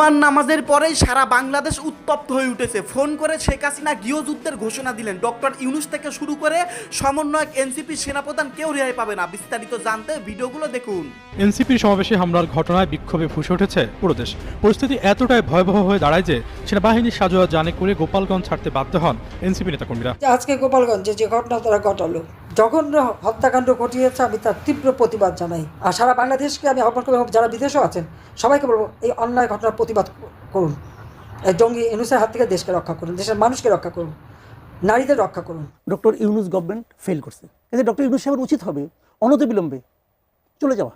জুম্মার নামাজের পরেই সারা বাংলাদেশ উত্তপ্ত হয়ে উঠেছে। ফোন করে শেখ হাসিনা গৃহযুদ্ধের ঘোষণা দিলেন। ডক্টর ইউনুস থেকে শুরু করে সমন্বয়ক এনসিপি সেনাপ্রধান কেউ রেহাই পাবে না। বিস্তারিত জানতে ভিডিওগুলো দেখুন। এনসিপির সমাবেশে হামলার ঘটনায় বিক্ষোভে ফুসে উঠেছে পুরো দেশ। পরিস্থিতি এতটাই ভয়াবহ হয়ে দাঁড়ায় যে সেনাবাহিনীর সাজোয়া জানে করে গোপালগঞ্জ ছাড়তে বাধ্য হন এনসিপি নেতাকর্মীরা। যে আজকে গোপালগঞ্জে যে ঘটনা তারা ঘটালো। জঘন্য হত্যাকাণ্ড ঘটিয়েছে আমি তার তীব্র প্রতিবাদ জানাই। আর সারা বাংলাদেশকে আমি আহ্বান করব যারা বিদেশেও আছেন সবাইকে বলব এই অন্যায় ঘটনার প্রতিবাদ করুন। এই জঙ্গি ইনুসের হাত থেকে দেশকে রক্ষা করুন দেশের মানুষকে রক্ষা করুন নারীদের রক্ষা করুন। ডক্টর ইউনুস গভর্নমেন্ট ফেল করছে। কিন্তু ডক্টর ইউনুস সাহেবের উচিত হবে অনতিবিলম্বে চলে যাওয়া।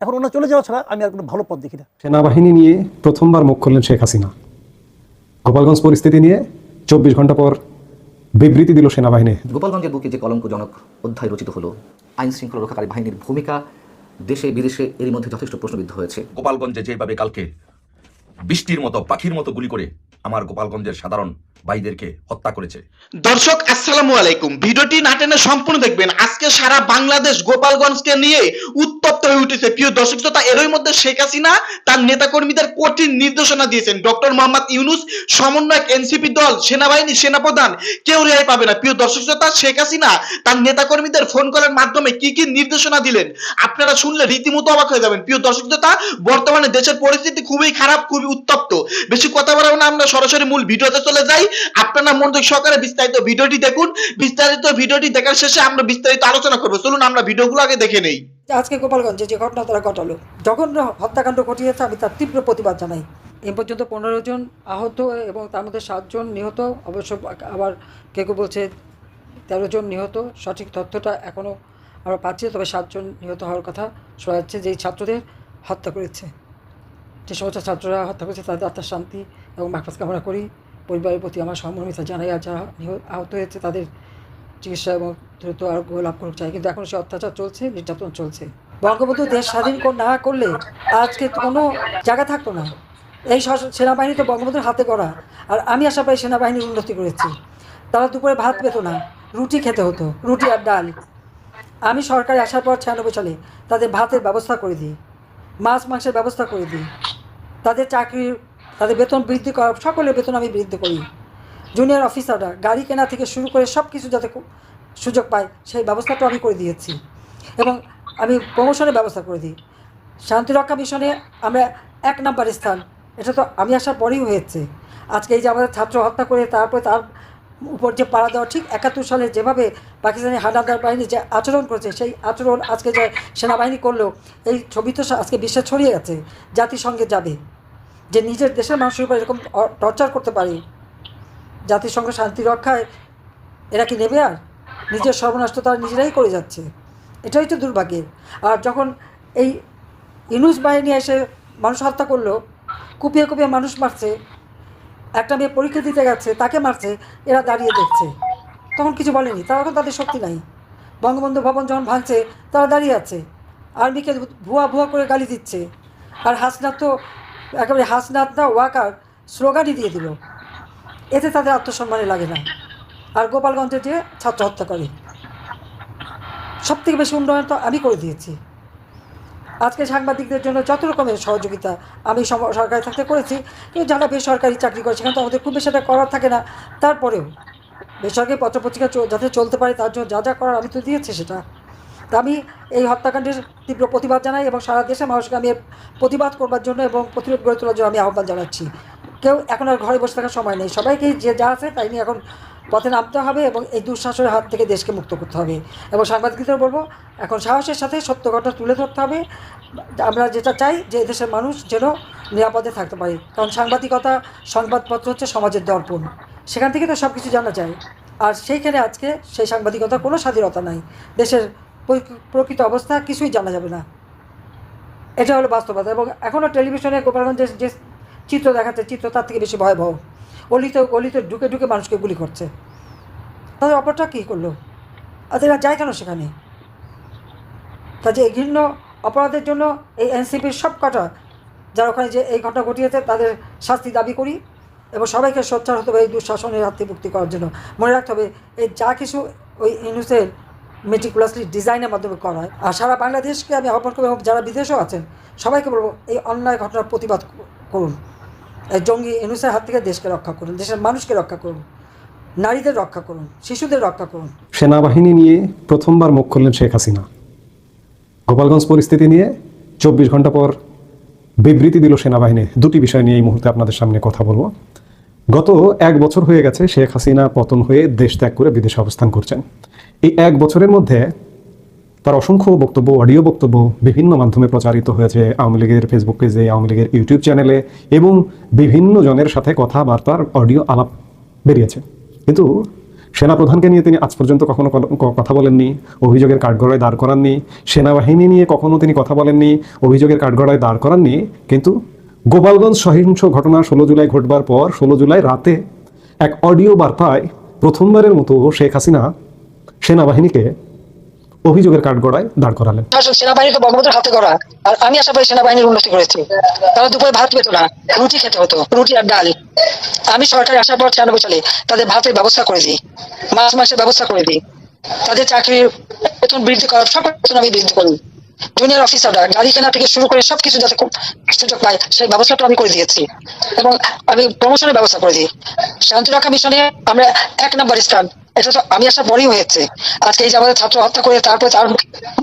এখন ওনার চলে যাওয়া ছাড়া আমি আর কোনো ভালো পথ দেখি না। সেনাবাহিনী নিয়ে প্রথমবার মুখ খুললেন শেখ হাসিনা। গোপালগঞ্জ পরিস্থিতি নিয়ে চব্বিশ ঘণ্টা পর বিবৃতি দিল সেনাবাহিনী। গোপালগঞ্জের বুকে যে কলঙ্কজনক অধ্যায় রচিত হলো আইন শৃঙ্খলা রক্ষাকারী বাহিনীর ভূমিকা দেশে বিদেশে এরই মধ্যে যথেষ্ট প্রশ্নবিদ্ধ হয়েছে। গোপালগঞ্জে যেভাবে কালকে বৃষ্টির মতো পাখির মতো গুলি করে আমার গোপালগঞ্জের সাধারণ ভাইদেরকে হত্যা করেছে। দর্শক আসসালামু আলাইকুম। ভিডিওটি না টেনে সম্পূর্ণ দেখবেন। আজকে সারা বাংলাদেশ গোপালগঞ্জকে নিয়ে উত্তপ্ত হয়ে উঠেছে। প্রিয় দর্শক শ্রোতা, এরই মধ্যে শেখ হাসিনা তার নেতাকর্মীদের কঠিন নির্দেশনা দিয়েছেন। ডক্টর মোহাম্মদ ইউনুস সমন্বয়ক এনসিপি দল, সেনাবাহিনী, সেনাপ্রধান, কেউ রেহাই পাবে না। প্রিয় দর্শক শ্রোতা, শেখ হাসিনা তার নেতাকর্মীদের ফোন কলের মাধ্যমে কি কি নির্দেশনা দিলেন আপনারা শুনলে রীতিমতো অবাক হয়ে যাবেন। প্রিয় দর্শক শ্রোতা, বর্তমানে দেশের পরিস্থিতি খুবই খারাপ, খুবই উত্তপ্ত। বেশি কথা বলব না, আমরা সরাসরি মূল ভিডিওতে চলে যাই। আপনারা মনোযোগ সহকারে বিস্তারিত ভিডিওটি দেখুন। বিস্তারিত ভিডিওটি দেখার শেষে আমরা বিস্তারিত আলোচনা করব। চলুন, আমরা ভিডিওগুলো আগে দেখে নেই। আজকে গোপালগঞ্জে যে ঘটনা তারা ঘটালো, জঘন্য হত্যাকাণ্ড ঘটিয়েছে, আমি তার তীব্র প্রতিবাদ জানাই। এ পর্যন্ত পনেরো জন আহত এবং তার মধ্যে সাতজন নিহত, অবশ্য আবার কেউ কেউ বলছে তেরো জন নিহত। সঠিক তথ্যটা এখনও আমরা পাচ্ছি, তবে সাতজন নিহত হওয়ার কথা শোনা যাচ্ছে যে এই ছাত্রদের হত্যা করেছে। যে সমস্ত ছাত্ররা হত্যা করেছে, তাদের আত্মার শান্তি এবং মাকফাজ কামনা করি। পরিবারের প্রতি আমার সহমর্মিতা জানাই আর যারা আহত হয়েছে, তাদের চিকিৎসা এবং দ্রুত আরোগ্য লাভ করুক চাই। কিন্তু এখন সে অত্যাচার চলছে, নির্যাতন চলছে। বঙ্গবন্ধু দেশ স্বাধীন না করলে আজকে কোনো জায়গা থাকতো না। এই সেনাবাহিনী তো বঙ্গবন্ধুর হাতে করা আর আমি আশা পাই সেনাবাহিনীর উন্নতি করেছি। তারা দুপুরে ভাত পেতো না, রুটি খেতে হতো, রুটি আর ডাল। আমি সরকারে আসার পর ছিয়ানব্বই সালে তাদের ভাতের ব্যবস্থা করে দিই, মাছ, মাংসের ব্যবস্থা করে দিই। তাদের চাকরির, তাদের বেতন বৃদ্ধি করা, সকলের বেতন আমি বৃদ্ধি করি। জুনিয়র অফিসাররা গাড়ি কেনা থেকে শুরু করে সব কিছু যাতে সুযোগ পায়, সেই ব্যবস্থাটা আমি করে দিয়েছি। এবং আমি প্রমোশনের ব্যবস্থা করে দিই। শান্তিরক্ষা মিশনে আমরা এক নাম্বার স্থান। এটা তো আমি আসার পরেই হয়েছে। আজকে এই যে আমাদের ছাত্র হত্যা করে তারপরে তার উপর যে পাড়া দেওয়া, ঠিক একাত্তর সালে যেভাবে পাকিস্তানি হানাদার বাহিনী যে আচরণ করেছে, সেই আচরণ আজকে যে সেনাবাহিনী করল, এই ছবি তো আজকে বিশ্বে ছড়িয়ে গেছে। জাতিসংঘে যাবে। যে নিজের দেশের মানুষের উপর এরকম টর্চার করতে পারে জাতিসংঘ শান্তি রক্ষায় এরা কি নেবে আর? নিজের সর্বনাশ তো তারা নিজেরাই করে যাচ্ছে। এটাই তো দুর্ভাগ্যের। আর যখন এই ইনুস বাহিনী এসে মানুষ হত্যা করল, কুপিয়ে কুপিয়ে মানুষ মারছে, একটা মেয়ে পরীক্ষা দিতে গেছে, তাকে মারছে, এরা দাঁড়িয়ে দেখছে। তখন কিছু বলেনি, তারা এখন তাদের শক্তি নাই। বঙ্গবন্ধু ভবন যখন ভাঙছে, তারা দাঁড়িয়ে আছে। আর্মিকে ভুয়া ভুয়া করে গালি দিচ্ছে। আর হাসনাথ তো একেবারে হাসনাথ না, ওয়াকার স্লোগানই দিয়ে দিল। এতে তাদের আত্মসম্মানে লাগে না। আর গোপালগঞ্জে যে ছাত্র হত্যা করে সব থেকে বেশি উন্নয়ন তো আমি করে দিয়েছি। আজকে সাংবাদিকদের জন্য যত রকমের সহযোগিতা আমি সরকারি থাকতে করেছি, কিন্তু যারা বেসরকারি চাকরি করে সেখানে তো আমাদের খুব বেশি একটা করার থাকে না। তারপরেও বেসরকারি পত্রপত্রিকা যাতে চলতে পারে তার জন্য যা যা করার আমি তো দিয়েছি সেটা। তা আমি এই হত্যাকাণ্ডের তীব্র প্রতিবাদ জানাই এবং সারা দেশের মানুষকে আমি প্রতিবাদ করবার জন্য এবং প্রতিরোধ গড়ে তোলার জন্য আমি আহ্বান জানাচ্ছি। কেউ এখন আর ঘরে বসে থাকার সময় নেই। সবাইকেই যে যা আছে তাই নিয়ে এখন পথে নামতে হবে এবং এই দুঃশাসনের হাত থেকে দেশকে মুক্ত করতে হবে। এবং সাংবাদিকদের বলব, এখন সাহসের সাথে সত্য ঘটনা তুলে ধরতে হবে। আমরা যেটা চাই যে দেশের মানুষ যেন নিরাপদে থাকতে পারে। কারণ সাংবাদিকতা, সংবাদপত্র হচ্ছে সমাজের দর্পণ। সেখান থেকে তো সব কিছু জানা যায়। আর সেইখানে আজকে সেই সাংবাদিকতার কোনো স্বাধীনতা নাই। দেশের প্রকৃত অবস্থা কিছুই জানা যাবে না। এটা হলো বাস্তবতা। এবং এখনও টেলিভিশনে গোপালগঞ্জের যে চিত্র দেখাচ্ছে, চিত্র তার থেকে বেশি ভয়াবহ। অলিতে গলিতে ঢুকে ঢুকে মানুষকে গুলি করছে। তাদের অপরটা কী করল? এরা যায় কেন সেখানে? তা যে ঘৃণ্য অপরাধের জন্য এই এনসিপির সব কটা, যারা ওখানে যে এই ঘটনা ঘটিয়েছে, তাদের শাস্তি দাবি করি এবং সবাইকে সোচ্চার হতে হবে এই দুঃশাসনের হাত মুক্তি করার জন্য মনে রাখতে হবে, এই যা কিছু ওই ইউনুসের মেটিকুলাসলি ডিজাইনের মাধ্যমে করা হয়, আর সারা বাংলাদেশকে আমি আহ্বান করব এবং যারা বিদেশেও আছেন, সবাইকে বলব এই অন্যায় ঘটনার প্রতিবাদ করুন। জঙ্গি এনুসের হাত থেকে দেশকে রক্ষা করুন, দেশের মানুষকে রক্ষা করুন, নারীদের রক্ষা করুন, শিশুদের রক্ষা করুন। সেনাবাহিনী নিয়ে প্রথমবার মুখ খুললেন শেখ হাসিনা। গোপালগঞ্জ পরিস্থিতি নিয়ে চব্বিশ ঘণ্টা পর বিবৃতি দিল সেনাবাহিনী। দুটি বিষয় নিয়ে এই মুহূর্তে আপনাদের সামনে কথা বলব। গত এক বছর হয়ে গেছে শেখ হাসিনা পতন হয়ে দেশ ত্যাগ করে বিদেশে অবস্থান করছেন। এই এক বছরের মধ্যে তার অসংখ্য বক্তব্য, অডিও বক্তব্য বিভিন্ন মাধ্যমে প্রচারিত হয়েছে আওয়ামী লীগের ফেসবুক পেজে আওয়ামী লীগের ইউটিউব চ্যানেলে এবং বিভিন্ন জনের সাথে কথাবার্তার অডিও আলাপ বেরিয়েছে। কিন্তু সেনাপ্রধানকে নিয়ে তিনি আজ পর্যন্ত কখনো কথা বলেননি, অভিযোগের কাঠগড়ায় দাঁড় করাননি, সেনাবাহিনী নিয়ে কখনো তিনি কথা বলেননি, অভিযোগের কাঠগড়ায় দাঁড় করাননি, কিন্তু গোপালগঞ্জ সহিংস ঘটনা ষোলো জুলাই ঘটবার পর ষোলো জুলাই রাতে এক অডিও বার্তায় প্রথমবারের মতো শেখ হাসিনা সেনাবাহিনীকে অভিযোগের কাঠগড়ায় দাঁড় করালেন। সেনাবাহিনী বঙ্গবন্ধুর হাতে করা আর আমি আশা করি সেনাবাহিনীর উন্নতি করেছি। তারা দুপুরে ভাত পেত না, রুটি খেতে হতো, রুটি আর ডাল। আমি সরকারে আসার পর ছিয়ানব্বই সালে তাদের ভাতের ব্যবস্থা করে দিই মাস মাসের ব্যবস্থা করে দিই। তাদের চাকরির বেতন বৃদ্ধি করার সব বেতন আমি বৃদ্ধি করি। জুনিয়র অফিসাররা গাড়ি কেনা থেকে শুরু করে সবকিছু যাতে খুব সুযোগ পায়, সেই ব্যবস্থাটা আমি করে দিয়েছি। এবং আমি প্রমোশনের ব্যবস্থা করে দিই। শান্তিরক্ষা মিশনে আমরা এক নাম্বার স্থান এটা তো আমি আসার পরেই হয়েছে। আজকে এই যে আমাদের ছাত্র হত্যা করে তারপরে তার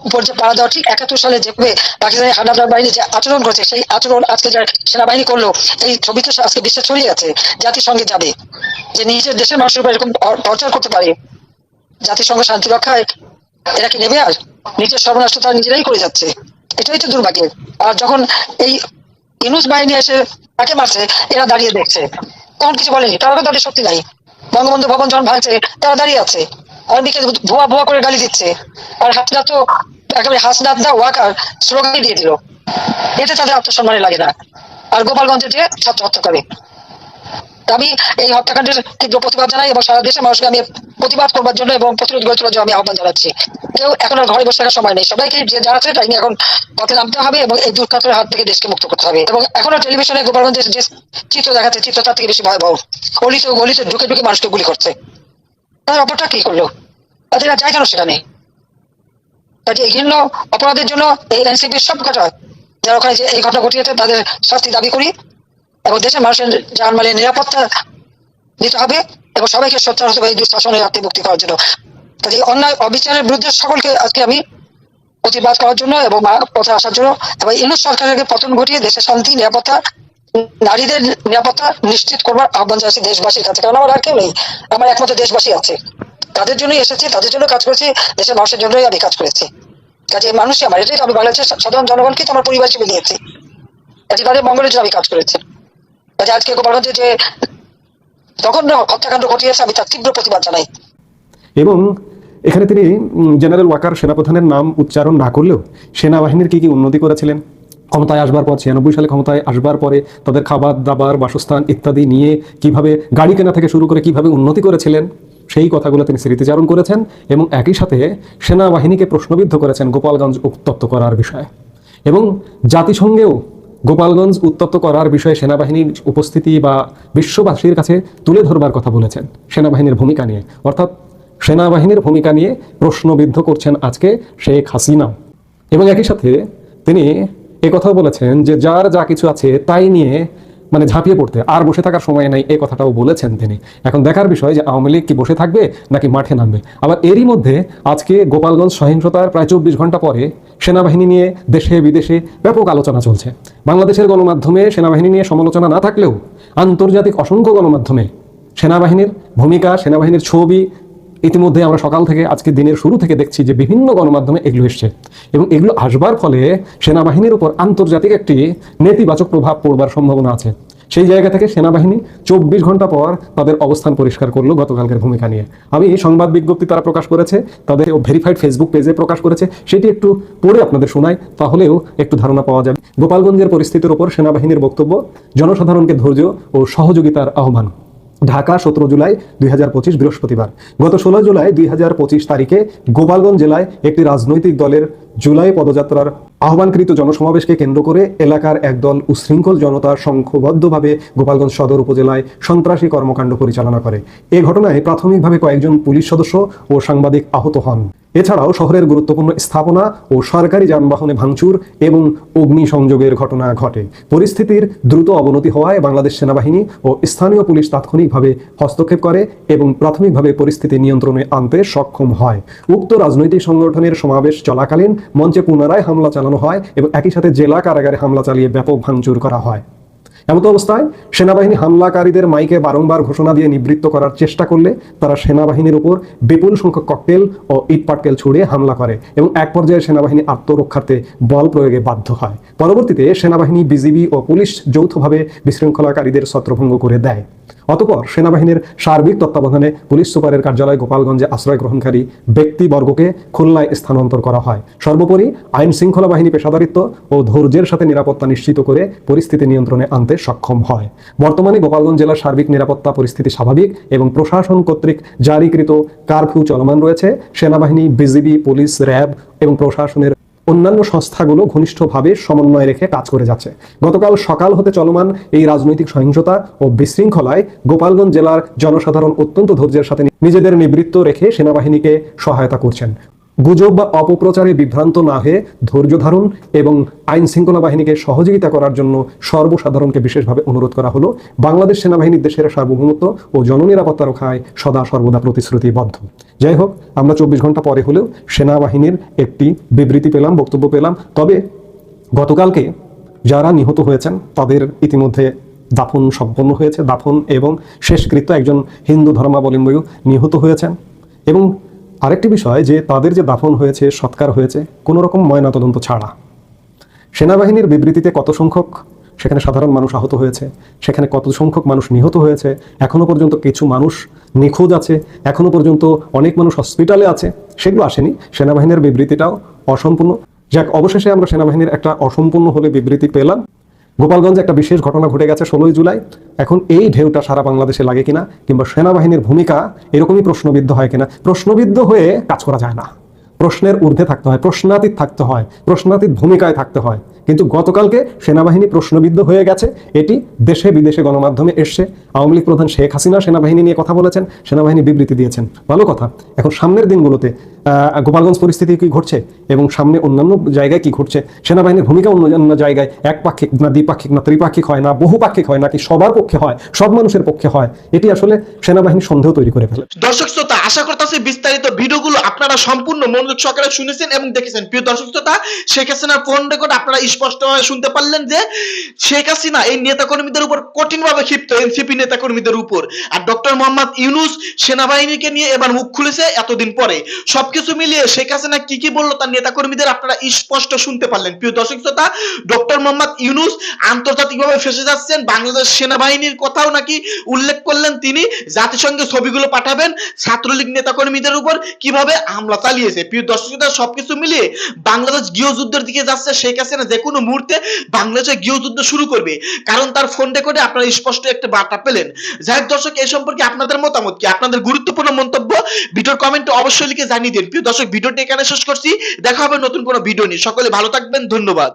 উপর যে পাড়া দেওয়া, ঠিক একাত্তর সালে যেভাবে পাকিস্তানের হানাদার বাহিনী যে আচরণ করেছে, সেই আচরণ আজকে যারা সেনাবাহিনী করল, এই ছবি তো আজকে বিশ্বে ছড়িয়ে আছে, জাতিসংঘে যাবে। যে নিজের দেশের মানুষের উপর এরকম টর্চার করতে পারে। জাতিসংঘ শান্তি রক্ষায় এরা কি নেবে আর? নিজের সর্বনাশ তারা নিজেরাই করে যাচ্ছে। এটাই তো দুর্ভাগ্যের। আর যখন এই ইনুস বাহিনী এসে তাকে মারছে, এরা দাঁড়িয়ে দেখছে। তখন কিছু বলেনি। তারা তো তাদের শক্তি নাই। বঙ্গবন্ধু ভবন যখন ভাঙছে, তারা দাঁড়িয়ে আছে। আর দিকে ভুয়া ভুয়া করে গালি দিচ্ছে। আর হাতটা তো একেবারে হাসনাত দা ওয়াকার স্লোগানই দিয়ে দিল। এতে তাদের আত্মসম্মানে লাগে না। আর গোপালগঞ্জে যে ছাত্র হত্যা করে। আমি এই হত্যাকাণ্ডের তীব্র প্রতিবাদ জানাই এবং সারা দেশের মানুষকে আমি প্রতিবাদ করবার জন্য এবং প্রতিরোধ গড়ে তোলার জন্য আমি আহ্বান জানাচ্ছি। কেউ এখন আর ঘরে বসে থাকার সময় নেই। সবাইকে যে যারা তাই নিয়ে এখন পথে নামতে হবে এবং এই দুর্ঘটনার হাত থেকে দেশকে মুক্ত করতে হবে। এবং এখনও টেলিভিশনে গোপালগঞ্জের যে চিত্র দেখাচ্ছে, চিত্র তার থেকে বেশি ভয়াবহ। গলিতে গলিতে ঢুকে ঢুকে মানুষকে গুলি করছে। তাদের অপরটা কি করল? তাদের যায় কেন সেখানে? কাজে এই ঘৃণ্য অপরাধের জন্য এই এনসিপির সব ঘটনা যারা ওখানে এই ঘটনা ঘটিয়েছে, তাদের শাস্তি দাবি করি। এবং দেশের মানুষের জানমালের নিরাপত্তা দিতে হবে এবং সবাইকে সোচ্চার হতে হবে দুঃশাসনের হাতে মুক্তি করার জন্য। কাজে অন্যায়, অবিচারের বিরুদ্ধে সকলকে আজকে আমি প্রতিবাদ করার জন্য এবং পথে আসার জন্য এবং ইউনুস সরকারকে পতন ঘটিয়ে দেশের শান্তি, নিরাপত্তা, নারীদের নিরাপত্তা নিশ্চিত করবার আহ্বান জানাচ্ছি দেশবাসীর কাছে। কারণ আমার আর কেউ নেই। আমার একমাত্র দেশবাসী আছে। তাদের জন্যই এসেছি, তাদের জন্য কাজ করেছি, দেশের মানুষের জন্যই আমি কাজ করেছি। কাজে মানুষই আমার, এটাই আমি বাংলাদেশের সাধারণ জনগণকে আমার পরিবার হিসেবে নিয়েছি কাজে মঙ্গলের জন্য আমি কাজ করেছি। এবং এখানে তিনি জেনারেল ওয়াকার সেনাপ্রধানের নাম উচ্চারণ না করলেও সেনাবাহিনীর কি কি উন্নতি করেছিলেন? ক্ষমতায় আসবার পর, ছিয়ানব্বই সালে ক্ষমতায় আসবার পরে তাদের খাবার, দাবার, বাসস্থান ইত্যাদি নিয়ে কীভাবে গাড়ি কেনা থেকে শুরু করে কীভাবে উন্নতি করেছিলেন, সেই কথাগুলো তিনি স্মৃতিচারণ করেছেন এবং একই সাথে সেনাবাহিনীকে প্রশ্নবিদ্ধ করেছেন গোপালগঞ্জ উত্তপ্ত করার বিষয়ে। এবং জাতিসংঘেও গোপালগঞ্জ উত্তপ্ত করার বিষয়ে সেনাবাহিনীর উপস্থিতি বা বিশ্ববাসীর কাছে তুলে ধরবার কথা বলেছেন সেনাবাহিনীর ভূমিকা নিয়ে। অর্থাৎ সেনাবাহিনীর ভূমিকা নিয়ে প্রশ্নবিদ্ধ করছেন আজকে শেখ হাসিনা। এবং একই সাথে তিনি কথাও বলেছেন যে যার যা কিছু আছে তাই নিয়ে মানে ঝাঁপিয়ে পড়তে, আর বসে থাকার সময় নাই এই কথাটাও বলেছেন তিনি। এখন দেখার বিষয় যে আওয়ামী লীগ কি বসে থাকবে নাকি মাঠে নামবে। আবার এরই মধ্যে আজকে গোপালগঞ্জ সহিংসতার প্রায় চব্বিশ ঘণ্টা পরে সেনাবাহিনী নিয়ে দেশে বিদেশে ব্যাপক আলোচনা চলছে। বাংলাদেশের গণমাধ্যমে সেনাবাহিনী নিয়ে সমালোচনা না থাকলেও আন্তর্জাতিক অসংখ্য গণমাধ্যমে সেনাবাহিনীর ভূমিকা, সেনাবাহিনীর ছবি ইতিমধ্যে আমরা সকাল থেকে, আজকে দিনের শুরু থেকে দেখছি যে বিভিন্ন গণমাধ্যমে এগুলো এসছে এবং এগুলো আসবার ফলে সেনাবাহিনীর উপর আন্তর্জাতিক একটি নেতিবাচক প্রভাব পড়বার সম্ভাবনা আছে। সেই জায়গা থেকে সেনাবাহিনী চব্বিশ ঘণ্টা পর তাদের অবস্থান পরিষ্কার করল গতকালকের ভূমিকা নিয়ে। আমি এই সংবাদ বিজ্ঞপ্তি তারা প্রকাশ করেছে, তাদের ভেরিফাইড ফেসবুক পেজে প্রকাশ করেছে, সেটি একটু পরে আপনাদের শোনায় তাহলেও একটু ধারণা পাওয়া যাবে। গোপালগঞ্জের পরিস্থিতির ওপর সেনাবাহিনীর বক্তব্য, জনসাধারণকে ধৈর্য ও সহযোগিতার আহ্বান। ঢাকা সতেরো জুলাই দুই হাজার পঁচিশ বৃহস্পতিবার। গত ষোলো জুলাই দুই হাজার পঁচিশ তারিখে গোপালগঞ্জ জেলায় একটি রাজনৈতিক দলের জুলাই পদযাত্রার আহ্বানকৃত জনসমাবেশকে কেন্দ্র করে এলাকার একদল উশৃঙ্খল জনতা সংঘবদ্ধভাবে গোপালগঞ্জ সদর উপজেলায় সন্ত্রাসী কর্মকাণ্ড পরিচালনা করে। এ ঘটনায় প্রাথমিকভাবে কয়েকজন পুলিশ সদস্য ও সাংবাদিক আহত হন। এছাড়াও শহরের গুরুত্বপূর্ণ স্থাপনা ও সরকারি যানবাহনে ভাঙচুর এবং অগ্নিসংযোগের ঘটনা ঘটে। পরিস্থিতির দ্রুত অবনতি হওয়ায় বাংলাদেশ সেনাবাহিনী ও স্থানীয় পুলিশ তাৎক্ষণিকভাবে হস্তক্ষেপ করে এবং প্রাথমিকভাবে পরিস্থিতি নিয়ন্ত্রণে আনতে সক্ষম হয়। উক্ত রাজনৈতিক সংগঠনের সমাবেশ চলাকালীন মঞ্চে পুনরায় হামলা চালানো হয় এবং একই সাথে জেলা কারাগারে হামলা চালিয়ে ব্যাপক ভাঙচুর করা হয়। এমত অবস্থায় সেনাবাহিনী হামলাকারীদের মাইকে বারংবার ঘোষণা দিয়ে নিবৃত্ত করার চেষ্টা করলে তারা সেনাবাহিনীর উপর বিপুল সংখ্যক ককটেল ও ইটপাটকেল ছুড়ে হামলা করে এবং এক পর্যায়ে সেনাবাহিনী আত্মরক্ষার্থে বল প্রয়োগে বাধ্য হয়। পরবর্তীতে সেনাবাহিনী, বিজিবি ও পুলিশ যৌথভাবে বিশৃঙ্খলাকারীদের ছত্রভঙ্গ করে দেয়। অতপর সেনাবাহিনীর সার্বিক তত্ত্বাবধানে পুলিশ সুপারের কার্যালয় গোপালগঞ্জে আশ্রয় গ্রহণকারী ব্যক্তিবর্গকে খুলনায় স্থানান্তর করা হয়। সর্বোপরি আইন শৃঙ্খলা বাহিনী পেশাদারিত্ব ও ধৈর্যের সাথে নিরাপত্তা নিশ্চিত করে পরিস্থিতি নিয়ন্ত্রণে আনতে সক্ষম হয়। বর্তমানে গোপালগঞ্জ জেলার সার্বিক নিরাপত্তা পরিস্থিতি স্বাভাবিক এবং প্রশাসন কর্তৃক জারিকৃত কারফিউ চলমান রয়েছে। সেনাবাহিনী, বিজিবি, পুলিশ, র্যাব এবং প্রশাসনের অন্যান্য সংস্থাগুলো ঘনিষ্ঠভাবে সমন্বয় রেখে কাজ করে যাচ্ছে। গতকাল সকাল হতে চলমান এই রাজনৈতিক সহিংসতা ও বিশৃঙ্খলায় গোপালগঞ্জ জেলার জনসাধারণ অত্যন্ত ধৈর্যের সাথে নিজেদের নিবৃত্ত রেখে সেনাবাহিনীকে সহায়তা করছেন। গুজব বা অপপ্রচারে বিভ্রান্ত না হয়ে ধৈর্য ধারণ এবং আইন শৃঙ্খলা বাহিনীকে সহযোগিতা করার জন্য সর্বসাধারণকে বিশেষভাবে অনুরোধ করা হলো, বাংলাদেশ সেনাবাহিনী দেশের সার্বভৌমত্ব ও জননিরাপত্তা রক্ষায় সদা সর্বদা প্রতিশ্রুতিবদ্ধ। যাই হোক, আমরা চব্বিশ ঘণ্টা পরে হলেও সেনাবাহিনীর একটি বিবৃতি পেলাম, বক্তব্য পেলাম, তবে গতকালকে যারা নিহত হয়েছেন, তাদের ইতিমধ্যে দাফন সম্পন্ন হয়েছে। দাফন এবং শেষকৃত্য একজন হিন্দু ধর্মাবলম্বীও নিহত হয়েছেন এবং আরেকটি বিষয় যে তাদের যে দাফন হয়েছে, সৎকার হয়েছে, কোনো রকম ময়নাতদন্ত ছাড়া। সেনাবাহিনীর বিবৃতিতে কত সংখ্যক, সেখানে সাধারণ মানুষ আহত হয়েছে, সেখানে কত সংখ্যক মানুষ নিহত হয়েছে, এখনও পর্যন্ত কিছু মানুষ নিখোঁজ আছে, এখনও পর্যন্ত অনেক মানুষ হসপিটালে আছে, সেগুলো আসেনি। সেনাবাহিনীর বিবৃতিটাও অসম্পূর্ণ। যাক, অবশেষে আমরা সেনাবাহিনীর একটা অসম্পূর্ণ হলে বিবৃতি পেলাম। গোপালগঞ্জে একটা বিশেষ ঘটনা ঘটে গেছে ষোলোই জুলাই। এখন এই ঢেউটা সারা বাংলাদেশে লাগে কিনা কিংবা সেনাবাহিনীর ভূমিকা এরকমই প্রশ্নবিদ্ধ হয় কিনা? প্রশ্নবিদ্ধ হয়ে কাজ করা যায় না। প্রশ্নের ঊর্ধ্বে থাকতে হয়, প্রশ্নাতীত থাকতে হয়, প্রশ্নাতীত ভূমিকায় থাকতে হয়। কিন্তু গতকালকে সেনাবাহিনী প্রশ্নবিদ্ধ হয়ে গেছে, এটি দেশে বিদেশে গণমাধ্যমে এসছে। আওয়ামী লীগ প্রধান শেখ হাসিনা সেনাবাহিনী নিয়ে কথা বলেছেন, সেনাবাহিনী বিবৃতি দিয়েছেন। ভালো কথা, এখন সামনের দিনগুলোতে গোপালগঞ্জ পরিস্থিতি কি ঘটছে এবং সামনে অন্যান্য জায়গায় কি ঘটছে? সেনাবাহিনীর ভূমিকা অন্য অন্য জায়গায় একপাক্ষিক না দ্বিপাক্ষিক না ত্রিপাক্ষিক হয় না, বহুপাক্ষিক হয় নাকি সবার পক্ষে হয়, সব মানুষের পক্ষে হয়, এটি আসলে সেনাবাহিনী সন্দেহ তৈরি করে ফেলে। দর্শক শ্রোতা, আশা করতেছি বিস্তারিত ভিডিওগুলো আপনারা সম্পূর্ণ মনোযোগ সহকারে শুনেছেন এবং দেখেছেন। প্রিয় দর্শক শ্রোতা, শেখ হাসিনার ফোন রেকর্ড আপনারা স্পষ্টভাবে শুনতে পারলেন যে, শেখ হাসিনা এই নেতাকর্মীদের উপর কঠিনভাবে ক্ষিপ্ত, এনসিপি নেতাকর্মীদের উপর। আর ডক্টর মোহাম্মদ ইউনুস সেনাবাহিনীকে নিয়ে এবার মুখ খুলেছে এতদিন পরে। সবকিছু মিলিয়ে শেখ হাসিনা কি কি বলল তার নেতাকর্মীদের আপনারা স্পষ্ট শুনতে পারলেন। প্রিয় দর্শক শ্রোতা, ডক্টর মোহাম্মদ ইউনুস আন্তর্জাতিকভাবে ফেসে যাচ্ছেন। বাংলাদেশ সেনাবাহিনীর কথাও নাকি উল্লেখ করলেন তিনি। জাতিসংঘে ছবিগুলো পাঠাবেন ছাত্রলীগ নেতাকর্মীদের উপর কীভাবে হামলা চালিয়েছে। প্রিয় দর্শক সবকিছু মিলিয়ে বাংলাদেশ গৃহযুদ্ধের দিকে যাচ্ছে শেখ হাসিনা। যে কোনো মুহূর্তে বাংলাদেশে গৃহযুদ্ধ শুরু করবে। কারণ তার ফোন রেকর্ডে আপনারা স্পষ্ট একটা বার্তা পেলেন। যাই হোক দর্শক এই সম্পর্কে আপনাদের মতামত কি? আপনাদের গুরুত্বপূর্ণ মন্তব্য ভিডিওর কমেন্টে অবশ্যই লিখে জানিয়ে দিন। প্রিয় দর্শক, ভিডিওটি এখানে শেষ করছি। দেখা হবে নতুন কোনো ভিডিও নিয়ে। সকলে ভালো থাকবেন। ধন্যবাদ।